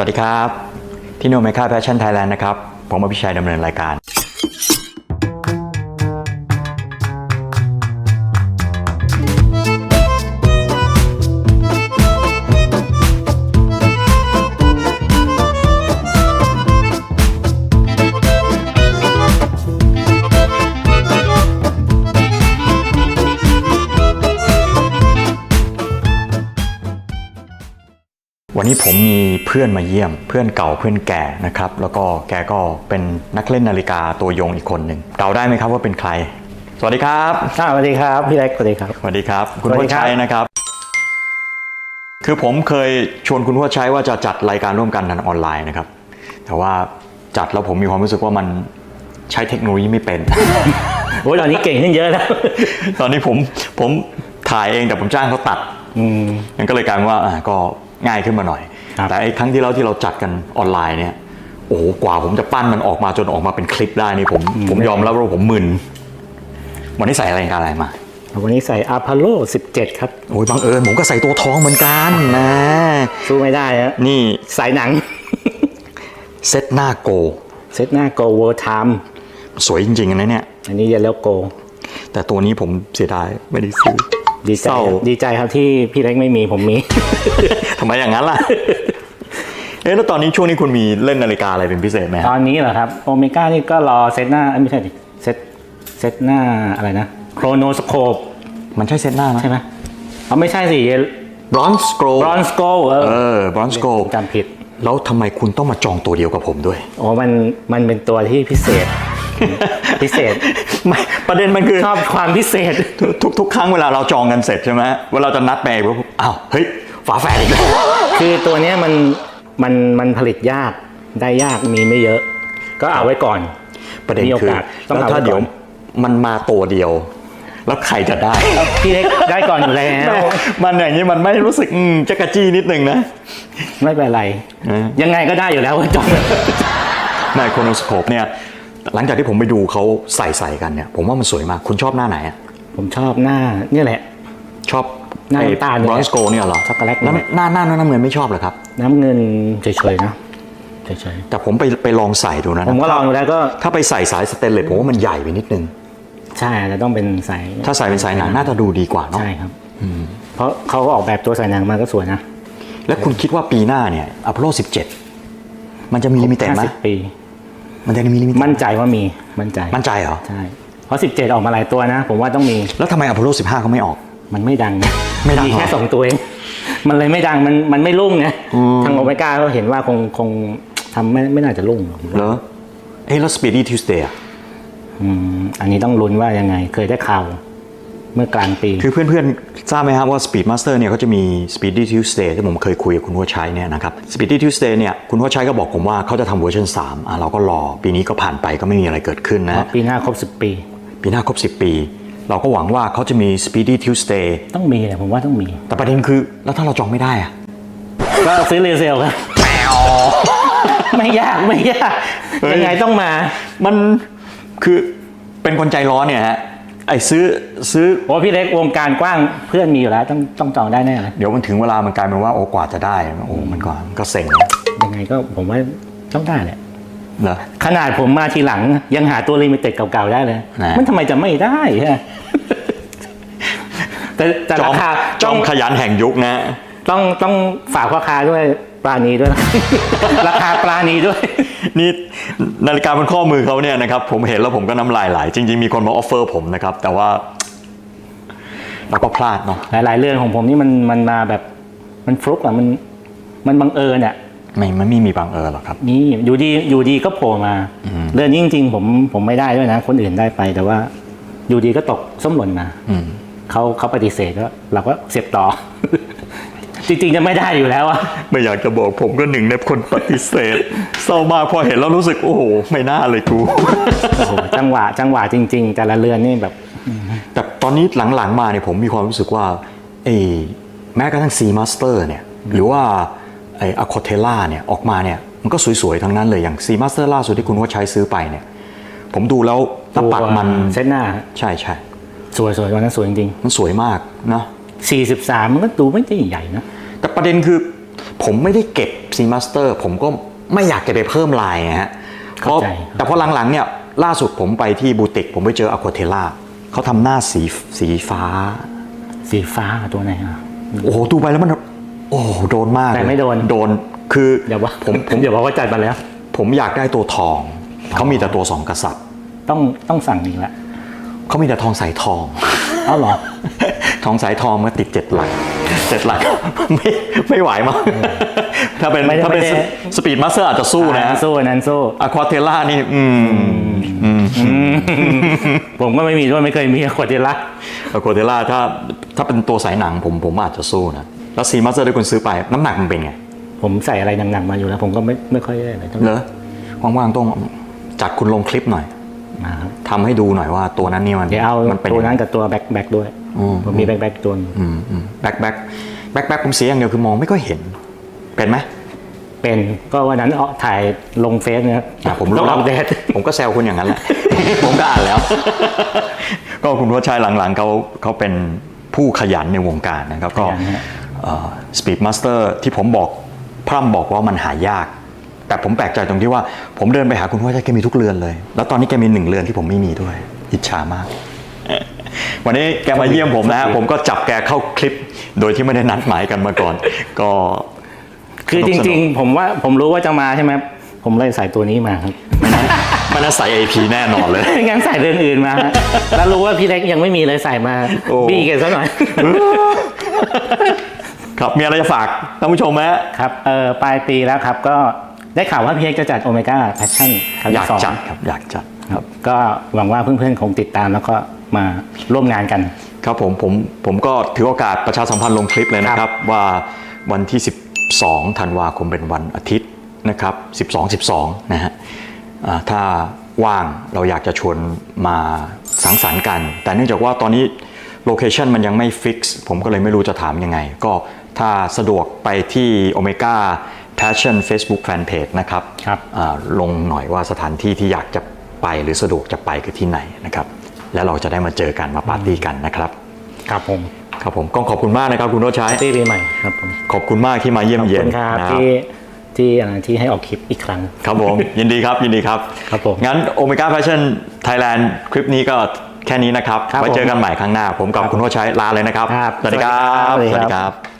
สวัสดีครับ ที่โนเมค่าแฟชั่นไทยแลนด์นะครับ ผมอภิชัยดำเนินรายการ นนี้ผมมีเพื่อนมาเยี่ยม เพื่อนเก่าเพื่อนแก่นะครับแล้วก็แกก็เป็นนักเล่นนาฬิกาตัวยงอีกคนหนึ่งเดาได้ไหมครับว่าเป็นใคร สวัสดีครับอ่าสวัสดีครับ พี่เล็กสวัสดีครับสวัสดีครับ คุณสวัพ่สอดีครับชัยนะครับ คือผมเคยชวนคุณพ่อชัยว่าจะจัดรายการร่วมกันทางออนไลน์นะครับ แต่ว่าจัดแล้วผมมีความรู้สึกว่ามันใช้เทคโนโลยีไม่เป็นโอ้ยตอนนี้เก่งขึ้นเยอะแล้วตอนนี้ผมผมถ่ายเองแต่ผมจ้างเขาตัดอืมมันก็เลยกลายเป็นว่าอ่าก็ ง่ายขึ้นมาหน่อยครับแต่ไอ้ครั้งที่แล้วที่เราจัดกันออนไลน์เนี่ยโอ้โหกว่าผมจะปั้นมันออกมาจนออกมาเป็นคลิปได้นี่ผมผมยอมรับว่าผมมึนวันนี้ใส่อะไรกันอะไรมาวันนี้ใส่อาพ l โล 17 ครับ โอ้ยบังเอิญผมก็ใส่ตัวทองเหมือนกันนะสู้ไม่ได้ฮะนี่สายหนัง เซตหน้าโก เซตหน้าโกเวอร์ไทม์สวยจริงๆนะเนี่ย อันนี้เยลโลโก แต่ตัวนี้ผมเสียดายไม่ได้ซื้อ ดีใจเศร้าครับดีใจครับที่พี่เล็กไม่มีผมมี ทำไมอย่างนั้นล่ะ เอ๊ะแล้วตอนนี้ช่วงนี้คุณมีเล่นนาฬิกาอะไรเป็นพิเศษไหมตฮะอนนี้เหรอครับโอเมก้านี่ก็รอเซตหน้าเอ้ยไม่ใช่ดิเซตเซตหน้าอะไรนะโครโนสโคปมันใช่เซตหน้าไหมใช่ไหมเอาไม่ใช่สิบรอนซ์โกลบรอนสโกเอเอออบรอนซ์โกลจำผิด แล้วทำไมคุณต้องมาจองตัวเดียวกับผมด้วย โอ้มันมันเป็นตัวที่พิเศษ พิเศษ ไม่ประเด็นมันคือชอบความพิเศษ ทุกทุกครั้งเวลาเราจองกันเสร็จใช่ไหมเวลาเราจะนัดไปปุ๊บอ้าวเฮ้ยฝาแฝดอีกแล้วคือตัวเนี้ยมันมันมันผลิตยากได้ยากมีไม่เยอะ ก็เอาไว้ก่อน ประเด็นมีโอคือกาสต้องแล้วเอาถ้าไว้ก่อนเดี๋ยวมันมาตัวเดียวแล้วใครจะได้ พี่เล็กได้ก่อนอยู่แล้ว มันอย่างนี้มันไม่รู้สึกอืมจะกระจี้นิดนึงนะ ไม่เป็นไรเออยังไงก็ได้อยู่แล้วจบในโครโนสโคปเนี่ย หลังจากที่ผมไปดูเขาใส่ใส่กันเนี่ย ผมว่ามันสวยมาก คุณชอบหน้าไหนอะผมชอบหน้าเนี่ยแหละ ชอบหน้าน้ำตาลเนี่ยบรอนซ์โกเนี่ยเหรอช็อกโกแลตแล้วหน้าหน้าหน้าน้ำเงินไม่ชอบเหรอครับ น้ำเงินเฉยๆนะเฉยแต่ผมไปไปลองใส่ดูนะๆผมก็ลองดูแล้วก็ถ้าไปใส่สายสเตนเลสผมว่ามันใหญ่ไปนิดนึง ใช่อาจจะต้องเป็นสายถ้าใส่เป็นสายหนังน่าจะดูดีกว่าเนาะใช่ครับเพราะเขาก็ออกแบบตัวสายหนังมาก็สวยนะแล้วคุณคิดว่าปีหน้าเนี่ยอพอลโล17 มันจะมีลิมิเต็ดไหม50 ปี มันจะมีลิมิเต็ดมั่นใจว่ามีมั่นใจมั่นใจเหรอใช่เพราะ 17 ออกมาหลายตัวนะ ผมว่าต้องมีแล้วทำไมอพอลโล15เขาไม่ออก มันไม่ดังนะไม่ดังมีแค่เหรอสองตัวเองมันเลยไม่ดังมันมันไม่รุ่งไงอืมทางโอเมก้าก็เห็นว่าคงคงทำไม่ไม่น่าจะรุ่งหรอกเหรอเอ้แล้ว Speedy Tuesday อะอืมอันนี้ต้องลุ้นว่ายังไงเคยได้ข่าว เมื่อกลางปี คือเพื่อนๆ ทราบไหมครับว่า Speedmaster เนี่ยเขาจะมี Speedy Tuesday ที่ผมเคยคุยกับคุณหัวชัยเนี่ยนะครับ Speedy Tuesday เนี่ยคุณหัวชัยก็บอกผมว่าเขาจะทำเวอร์ชัน3อะเราก็รอ ปีนี้ก็ผ่านไปก็ไม่มีอะไรเกิดขึ้นนะ ปีหน้าครบสิบปี ปีหน้าครบ 10 ปี เราก็หวังว่าเขาจะมี Speedy Tuesday ต้องมีแหละผมว่าต้องมี แต่ประเด็นคือแล้วถ้าเราจองไม่ได้อะก็ซื้อรีเซลครับแมวไม่ยากไม่ยากเฮ้ยยังไงต้องมา มันคือเป็นคนใจร้อนเนี่ยฮะ ไอ้ซื้อซื้อ โอ้พี่เล็กวงการกว้างเพื่อนมีอยู่แล้วต้องต้องจองได้แน่เลยเดี๋ยวมันถึงเวลามันกลายเป็นว่าโอ้กว่าจะได้โอ้มันก็มันก็เซ็งยังไงก็ผมว่าต้องได้แหละเหรอขนาดผมมาทีหลังยังหาตัวลิมิเต็ดเก่าๆได้เลย นะมันทำไมจะไม่ได้ฮะ แต่แต่จอรามคาจต้อองมขยันแห่งยุคนะต้องต้องฝากพ่อค้าด้วยปลาณีด้วยนะ ราคาปลาณีด้วย นี่นาฬิกาบนข้อมือเขาเนี่ยนะครับ ผมเห็นแล้วผมก็น้ำลายไหลจริง ๆ มีคนมาออฟเฟอร์ผมนะครับ แต่ว่าเราก็พลาดเนาะหลาย ๆ เรื่องของผมนี่มันมันมาแบบมันฟลุกอะมันมันบังเอิญอะไม่มันไม่มีบังเอิญหรอกครับนี่อยู่ดีอยู่ดีก็โผล่มา เรื่องนี้จริง ๆ ผมผมไม่ได้ด้วยนะ คนอื่นได้ไปแต่ว่า อยู่ดีก็ตกส้มหล่นมาอืมเขาเขาปฏิเสธก็เราก็เสียบต่อ จริงๆจะไม่ได้อยู่แล้วอะไม่อยากจะบอกผมก็หนึ่งในคนปฏิเสธเศร้ามากพอเห็นแล้วรู้สึกโอ้โหไม่น่าเลยกู โอ้โหจังหวะจังหวะจริง ๆ แต่ละเรือนนี่แบบแต่ตอนนี้หลังๆมาเนี่ยผมมีความรู้สึกว่าไอ้แม้กระทั่ง C Master เนี่ยหรือว่าไอ้ a c o t e l a เนี่ยออกมาเนี่ยมันก็สวยๆทั้งนั้นเลยอย่าง C Master ล่าสุดที่คุณว่าใช้ซื้อไปเนี่ยผมดูแล้วหน้าปัดมันเส้นหน้า ใช่ใช่สวยสวยวันนั้นสวยจริงมันสวยมากนะๆ43 มันก็ดูไม่ได้ใหญ่นะ แต่ประเด็นคือผผมไม่ได้เก็บซีมาสเตอร์ผมก็ไม่อยากจะไปเพิ่มลายนะฮะเพราะเข้าใจแต่พอหลังๆเนี่ยล่าสุดผมไปที่บูติก ผมไปเจออควาเทล่าเขาทำหน้าสีสีฟ้า สีฟ้าตัวไหนอะโอ้โหดูไปแล้วมัน โอ้โหโดนมากแต่เลยไม่โดนโดนคือเดี๋ยวว่าผมผมเดี๋ยวบอกว่าจัดมาแล้ว ผมอยากได้ตัวทอง เขามีแต่ตัวสองกษัตริย์ ต้องต้องสั่งอีกแล้วเขามีแต่ทองสายทองเอาเหรอ ทองสายทองมาติดเจ็ดหลัก เจ็ดหลักไม่ไม่ไหวมั้งถ้าเป็นไม่ได้ถ้าเป็นไม่ได้ สปีดมาสเตอร์อาจจะสู้นะอันนั้นสู้อันนั้นสู้ อะควาเทล่านี่อืมผมก็ไม่มีด้วยไม่เคยมีขวดเดล่าอะควาเทล่าถ้าถ้าเป็นตัวสายหนังผมผมอาจจะสู้นะแล้วซีมาสเตอร์ที่คุณซื้อไปน้ำหนักมันเป็นไงผมใส่อะไรหนักๆมาอยู่แล้ว ผมก็ไม่ไม่ค่อยได้อะไรเท่าไหเหรร่อว่างๆต้องจัดคุณลงคลิปหน่อย มาครับทำให้ดูหน่อยว่าตัวนั้นนี่มันเดี๋ยวเอามันเป็นตัวยังไงนั้นกับตัวแบ็คแบ็คด้วยอืมผมมีแบ็คแบ็คตัวหนึ่งอืมอืมแบ็คแบ็คแบ็คแบ็คผมเสียอย่างเดียวคือมองไม่ค่อยเห็น เป็นไหมเป็นก็วันนั้นเอาถ่ายลงเฟซนะครับอะผมต้องรู้อัปเดตผมก็แซวคุณอย่างนั้นแหละผมก็อ่านแล้ว ก็คุณวัชชัยหลังๆเขาเขาเป็นผู้ขยันในวงการนะครับก็ขยันฮะสปีดมาสเตอร์ที่ผมบอกพร่ำบอกว่ามันหายาก แต่ผมแปลกใจตรงที่ว่า ผมเดินไปหาคุณวัชชัยแกมีทุกเรือนเลย แล้วตอนนี้แกมีหนึ่งเรือนที่ผมไม่มีด้วย อิจฉามาก วันนี้แกมาเยี่ยมผมนะฮะผมก็จับแกเข้าคลิป โดยที่ไม่ได้นัดหมายกันมาก่อน ก็คือจริง ๆ ผมว่าผมรู้ว่าจะมาใช่ไหมผมเลยใส่ตัวนี้มาครับๆมันน่าใส่ AP แน่นอนเลยงั้นใส่เรื่องอื่นมาฮะแล้วรู้ว่าพี่เล็กยังไม่มีเลยใส่มาโอ้บี้กันซะหน่อยครับมีอะไรจะฝากท่านผู้ชมไหมฮะครับเออปลายปีแล้วครับก็ ได้ข่าวว่าพี่เล็กจะจัดโอเมก้าแพชชั่นครั้งอยากที่สองจัดครับอยากจัดครับ ก็หวังว่าเพื่อนๆคงติดตามแล้วก็มาร่วมงานกัน ครับผมผมผมก็ถือโอกาสประชาสัมพันธ์ลงคลิปเลยนะคครัรับบว่าวันที่ 12ธันวาคมเป็นวันอาทิตย์นะครับ 12 12 นะฮะอ่าถ้าว่างเราอยากจะชวนมาสังสรรค์กัน แต่เนื่องจากว่าตอนนี้โลเคชันมันยังไม่ฟิกซ์ผมก็เลยไม่รู้จะถามยังไง ก็ถ้าสะดวกไปที่ Omega Passion Facebook Fanpage นะครับครับอ่าลงหน่อยว่าสถานที่ที่อยากจะไปหรือสะดวกจะไปคือที่ไหนนะครับ แล้วเราจะได้มาเจอกันมาปาร์ตี้กันนะครับ ครับผมครับผมก็ขอบคุณมากนะครับคุณโรชัยปีปีใหม่ครับผมขอบคุณมากที่มาเยี่ยมขอบเยียคุนณครับนะครับที่ที่อะไรที่ให้ออกคลิปอีกครั้ง ครับผม ยินดีครับยินดีครับครับผมงั้นโอเมก้าแฟชั่นไทยแลนด์คลิปนี้ก็แค่นี้นะครับครับไว้เจอกันผมใหม่ครั้งหน้า ผมกับครับคุณโรชัยลาเลยนะครับครับ สวัสดีครับสวัสดีครับสวัสดีครับ